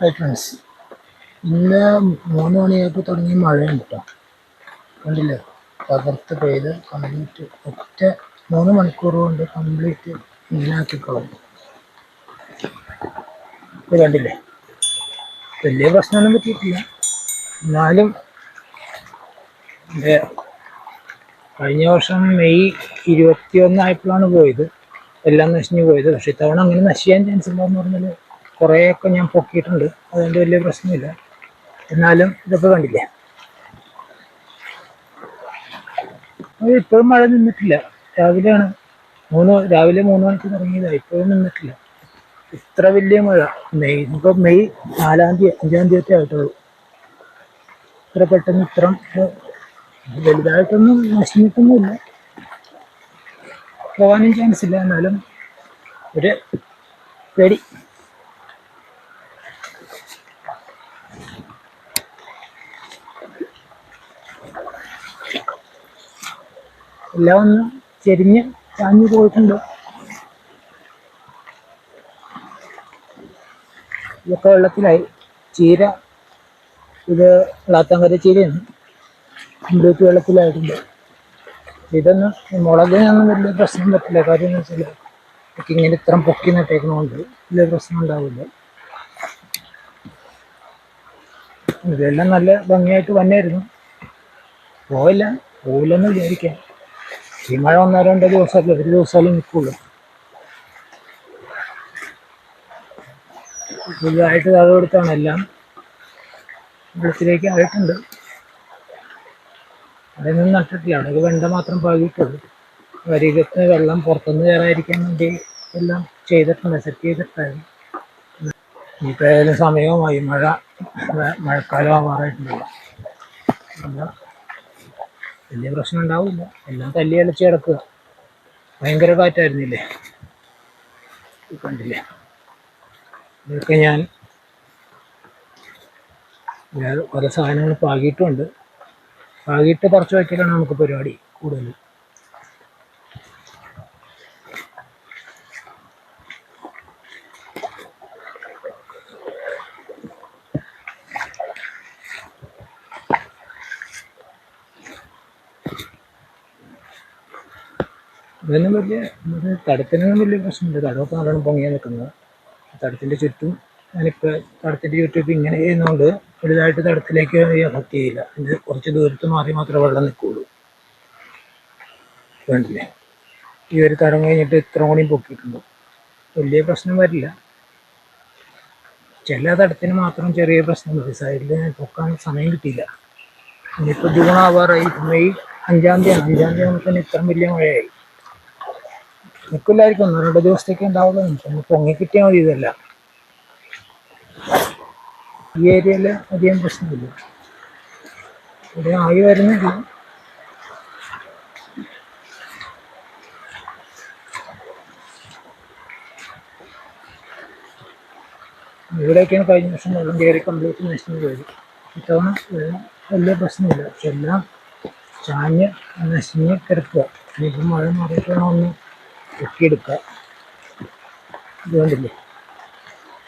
Hi friends ഇന്ന് മൂന്ന് മണിയായപ്പോൾ തുടങ്ങിയ മഴയും കേട്ടോ. കണ്ടില്ലേ? തകർത്ത് പെയ്ത് കംപ്ലീറ്റ് ഒറ്റ മൂന്ന് മണിക്കൂർ കൊണ്ട് കംപ്ലീറ്റ് ഇങ്ങനാക്കി കളഞ്ഞു. ഇത് കണ്ടില്ലേ? വലിയ പ്രശ്നമൊന്നും പറ്റിയിട്ടില്ല. എന്നാലും കഴിഞ്ഞ വർഷം മെയ് ഇരുപത്തിയൊന്നായപ്പോഴാണ് പോയത്. എല്ലാം നശിഞ്ഞു പോയത്. പക്ഷെ ഇത്തവണ അങ്ങനെ നശിക്കാൻ ചാൻസ് ഉണ്ടോയെന്ന് പറഞ്ഞാൽ കുറേയൊക്കെ ഞാൻ പൊക്കിയിട്ടുണ്ട്. അതുകൊണ്ട് വലിയ പ്രശ്നമില്ല. എന്നാലും ഇതൊക്കെ കണ്ടില്ലേ? ഇപ്പോഴും മഴ നിന്നിട്ടില്ല. രാവിലെയാണ്. മൂന്ന് രാവിലെ മൂന്ന് മണിക്ക് തുടങ്ങിയതാണ് ഇപ്പോഴും നിന്നിട്ടില്ല. ഇത്ര വലിയ മഴ. മെയ് ഇപ്പോൾ മെയ് നാലാം തീയതി അഞ്ചാം തീയതി ആയിട്ടുള്ളൂ. ഇത്ര പെട്ടെന്ന് ഇത്ര വലുതായിട്ടൊന്നും നശിഞ്ഞിട്ടൊന്നുമില്ല പോകാനും ചാൻസ് ഇല്ല. എന്നാലും ഒരു പേടി. എല്ലാം ഒന്ന് ചെരിഞ്ഞ് ചാഞ്ഞു പോയിട്ടുണ്ട്. ഇതൊക്കെ വെള്ളത്തിലായി. ചീര ഇത് വളാത്തങ്കര ചീരയാണ്. കംപ്ലീറ്റ് വെള്ളത്തിലായിട്ടുണ്ട്. ഇതൊന്നും മുളകിനൊന്നും വലിയ പ്രശ്നം പറ്റില്ല. കാര്യം എന്ന് വെച്ചാൽ ഇങ്ങനെ ഇത്രയും പൊക്കി നട്ടേക്കുന്നതുകൊണ്ട് വലിയ പ്രശ്നം ഉണ്ടാവില്ല. ഇതെല്ലാം നല്ല ഭംഗിയായിട്ട് വന്നായിരുന്നു. പോയില്ല. പോയില്ലെന്ന് വിചാരിക്കാം. ഈ മഴ ഒന്നോ രണ്ടോ ദിവസമല്ല? ഒരു ദിവസമല്ലേ നിൽക്കുള്ളൂ. പുതുതായിട്ട് തകവെടുത്താണ് എല്ലാം. വെള്ളത്തിലേക്ക് ആയിട്ടുണ്ട്. അവിടെ നിന്ന് നട്ടിട്ടില്ല. അവിടെ വെണ്ട മാത്രം പാകിയിട്ടുള്ളൂ. വരികത്തിന് വെള്ളം പുറത്തുനിന്ന് കയറാതിരിക്കാൻ വേണ്ടി എല്ലാം ചെയ്തിട്ടുണ്ട്. സെറ്റ് ചെയ്തിട്ടുണ്ടായിരുന്നു ഇനിയിപ്പോൾ ഏതായാലും സമയവുമായി മഴ മ- മഴക്കാലം ആവാറായിട്ടുണ്ടല്ലോ അല്ല വലിയ പ്രശ്നം ഉണ്ടാവില്ല. എല്ലാം തല്ലി അലച്ച് കിടക്കുക. ഭയങ്കര കാറ്റായിരുന്നില്ലേ? കണ്ടില്ലേ? ഇതൊക്കെ ഞാൻ പല സാധനങ്ങൾ പാകിയിട്ടുണ്ട്. പാകിയിട്ട് കുറച്ച് വയ്ക്കലാണ് നമുക്ക് പരിപാടി കൂടുതൽ. ഇതൊന്നും വലിയ തടത്തിനൊന്നും വലിയ പ്രശ്നമില്ല തടമൊക്കെ നല്ലോണം പൊങ്ങിയാൽ നിൽക്കുന്നത്. തടത്തിന്റെ ചുറ്റും ഞാനിപ്പോൾ തടത്തിന്റെ ചുറ്റും ഇപ്പം ഇങ്ങനെ ചെയ്യുന്നതുകൊണ്ട് വലുതായിട്ട് തടത്തിലേക്ക് എഫക്റ്റ് ചെയ്യില്ല. ഇത് കുറച്ച് ദൂരത്ത് മാറി മാത്രമേ വെള്ളം നിൽക്കുകയുള്ളൂ വേണ്ടില്ലേ ഈ ഒരു തടം കഴിഞ്ഞിട്ട് ഇത്ര കൂടിയും പൊക്കിയിട്ടുണ്ട്. വലിയ പ്രശ്നം വരില്ല. ചില തടത്തിന് മാത്രം ചെറിയ പ്രശ്നം വരും സൈഡിൽ പൊക്കാൻ സമയം കിട്ടിയില്ല. ഇനിയിപ്പോൾ ജൂൺ ആവാറായി. മെയ് അഞ്ചാം തീയതി അഞ്ചാം തീയതി നമുക്ക് തന്നെ ഇത്രയും വലിയ മഴയായി. നിൽക്കില്ലായിരിക്കും ഒന്നോ രണ്ടോ ദിവസത്തേക്ക് ഉണ്ടാവുള്ളൂ. ഒന്ന് പൊങ്ങി കിട്ടിയാൽ മതി ഇതല്ല. ഈ ഏരിയയിൽ അധികം പ്രശ്നമില്ല. ഇവിടെ ആയി വരുന്നില്ല. ഇവിടെയൊക്കെയാണ് കഴിഞ്ഞ വർഷം വെള്ളം കയറി കംപ്ലീറ്റ് നശിച്ചു പോയത്. ഇത്തവണ വലിയ പ്രശ്നമില്ല. പക്ഷെ എല്ലാം ചാഞ്ഞ് നശിഞ്ഞ് കിടക്കുക ഇനിയിപ്പം മഴ മാറിയിട്ടാണോ ഒന്ന് പൊക്കിയെടുക്കുക ഇതുകൊണ്ടില്ലേ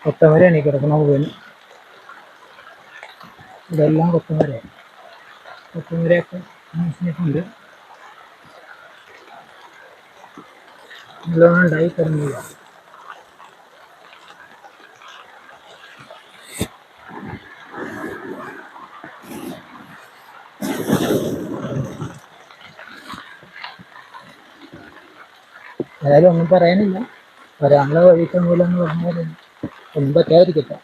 കൊത്തമരയാണ് ഈ കിടക്കുന്ന മുഴുവൻ ഇതെല്ലാം കൊത്തമരയാണ് കൊത്തമരയൊക്കെ നശിച്ചിട്ടുണ്ട് നല്ലോണം ഉണ്ടായി തുടങ്ങിയില്ല ഏതായാലും ഒന്നും പറയാനില്ല. ഒരാളെ വഴിക്ക് മൂലം എന്ന് പറഞ്ഞാൽ ഒന്നും പറ്റാതിരിക്കട്ടെ